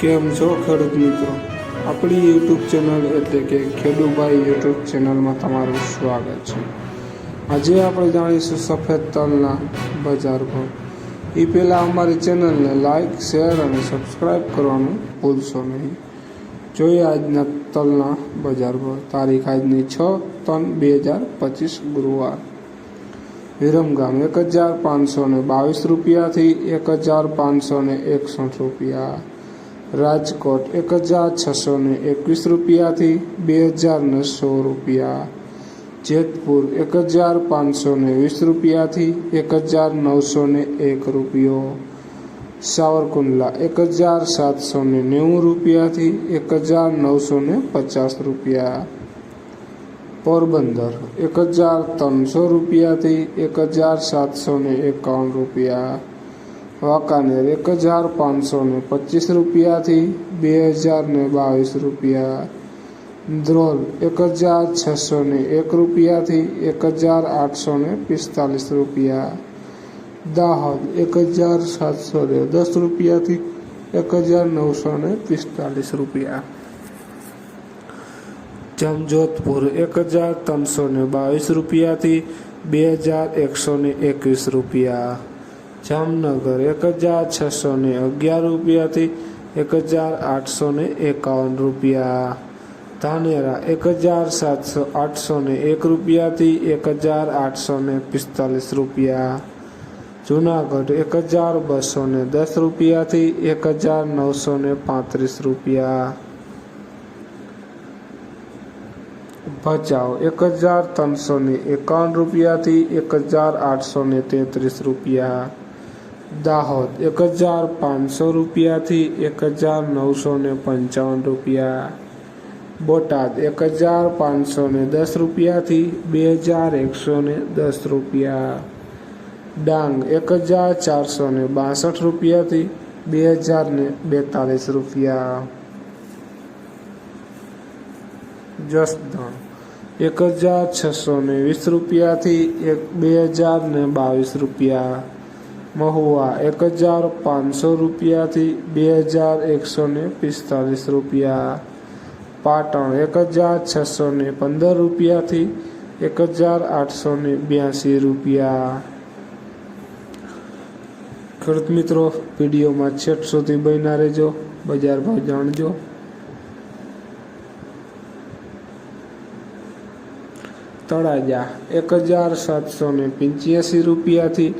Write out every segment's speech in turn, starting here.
કેમ છો ખેડૂત મિત્રો? આપણી યુટ્યુબ ચેનલ એટલે કે ખેડૂભાઈ યુટ્યુબ ચેનલમાં તમારું સ્વાગત છે. આજે આપણે જાણીશું સફેદ તલના બજાર ભાવ. એ પહેલાં અમારી ચેનલને લાઇક શેર અને સબસ્ક્રાઈબ કરવાનું ભૂલશો નહીં. જોઈએ આજના તલના બજાર ભાવ. તારીખ આજની છ ત્રણ બે હજાર પચીસ ગુરુવાર. વિરમગામ એક હજાર પાંચસો બાવીસ રૂપિયાથી એક હજાર પાંચસો એકસઠ રૂપિયા. રાજકોટ એક હજાર છસો ને એકવીસ રૂપિયાથી બે હજાર ને સો રૂપિયા. જેતપુર એક હજાર પાંચસો ને વીસ રૂપિયાથી એક હજાર નવસો ને એક રૂપિયો. સાવરકુંડલા એક હજાર સાતસો ને નેવું રૂપિયાથી એક હજાર નવસો ને પચાસ રૂપિયા. પોરબંદર એક હજાર ત્રણસો રૂપિયાથી એક હજાર સાતસો ને એકાવન રૂપિયા. વાંકાનેર એક હજાર પાંચસો ને પચીસ રૂપિયાથી બે હજાર ને બાવીસ રૂપિયા. ધ્રોલ એક હજાર છસો ને એક રૂપિયાથી એક હજાર આઠસો ને પિસ્તાલીસ રૂપિયા. દાહોદ એક હજાર સાતસો ને દસ રૂપિયાથી એક હજાર નવસો ને પિસ્તાલીસ રૂપિયા. જમજોધપુર એક હજાર ત્રણસો ને બાવીસ રૂપિયાથી બે હજાર એકસો ને એકવીસ રૂપિયા. જામનગર એક હજાર છસો ને અગિયાર રૂપિયાથી એક હજાર આઠસો ને એકાવન રૂપિયા. ધાનેરા એક હજાર સાતસો આઠસો ને એક રૂપિયાથી એક હજાર આઠસો ને પિસ્તાલીસ રૂપિયા. જુનાગઢ એક હજાર બસો ને દસ રૂપિયાથી એક હજાર નવસો ને પાંત્રીસ રૂપિયા. ભચાઉ એક હજાર ત્રણસો ને એકાવન રૂપિયાથી એક હજાર આઠસો ને તેત્રીસ રૂપિયા. દાહોદ એક હજાર પાંચસો રૂપિયાથી એક હજાર નવસો ને પંચાવન રૂપિયા. બોટાદ એક હજાર પાંચસો ને દસ રૂપિયાથી બે હજાર એકસો ને દસ રૂપિયા. ડાંગ એક હજાર ચારસો ને બાસઠ રૂપિયાથી બે હજાર ને બેતાલીસ રૂપિયા. જસદણ એક હજાર છસો ને વીસ રૂપિયાથી એક બે હજાર ને બાવીસ રૂપિયા. મહુવા એક હજાર પાંચસો રૂપિયાથી બે હજાર એકસો ને પિસ્તાલીસ રૂપિયા. પાટણ એક હજાર છસો ને પંદર રૂપિયાથી એક હજાર આઠસો ને બ્યાસી રૂપિયા. ખેડૂત મિત્રો, વિડીયોમાં છેટ સુધી બન્યા રહેજો, બજાર ભાવ જાણજો. તળાજા એક હજાર સાતસો ને પંચ્યાસી રૂપિયાથી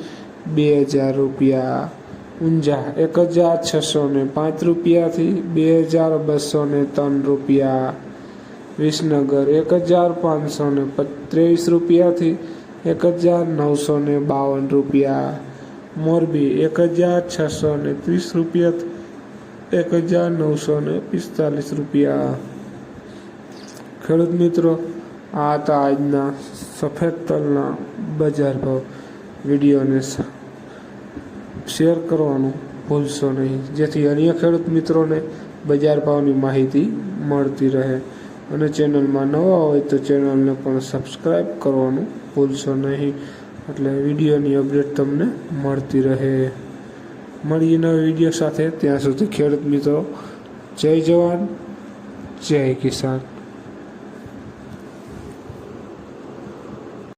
બે હજાર રૂપિયા. ઊંઝા એક હજાર છસો ને પાંચ રૂપિયાથી બે હજાર બસો ને ત્રણ રૂપિયા. વિસનગર એક હજાર પાંચસો ને ત્રેવીસ રૂપિયાથી એક હજાર નવસો ને બાવન રૂપિયા. મોરબી એક હજાર છસો ને ત્રીસ રૂપિયા એક હજાર નવસો ને પિસ્તાલીસ રૂપિયા. ખેડૂત મિત્રો, આ હતા આજના સફેદ તલના બજાર ભાવ. વિડીયોને શેર કરવાનું ભૂલશો નહીં. જેથી અન્ય ખેડૂત મિત્રોને બજાર ભાવની માહિતી મળતી રહે. અને ચેનલમાં નવા હોય તો ચેનલને પણ સબસ્ક્રાઈબ કરવાનું ભૂલશો નહીં. એટલે વિડીયોની અપડેટ તમને મળતી રહે. મળીએ નવા વીડિયો સાથે. ત્યાં સુધી ખેડૂત મિત્રો, જય જવાન, જય કિસાન.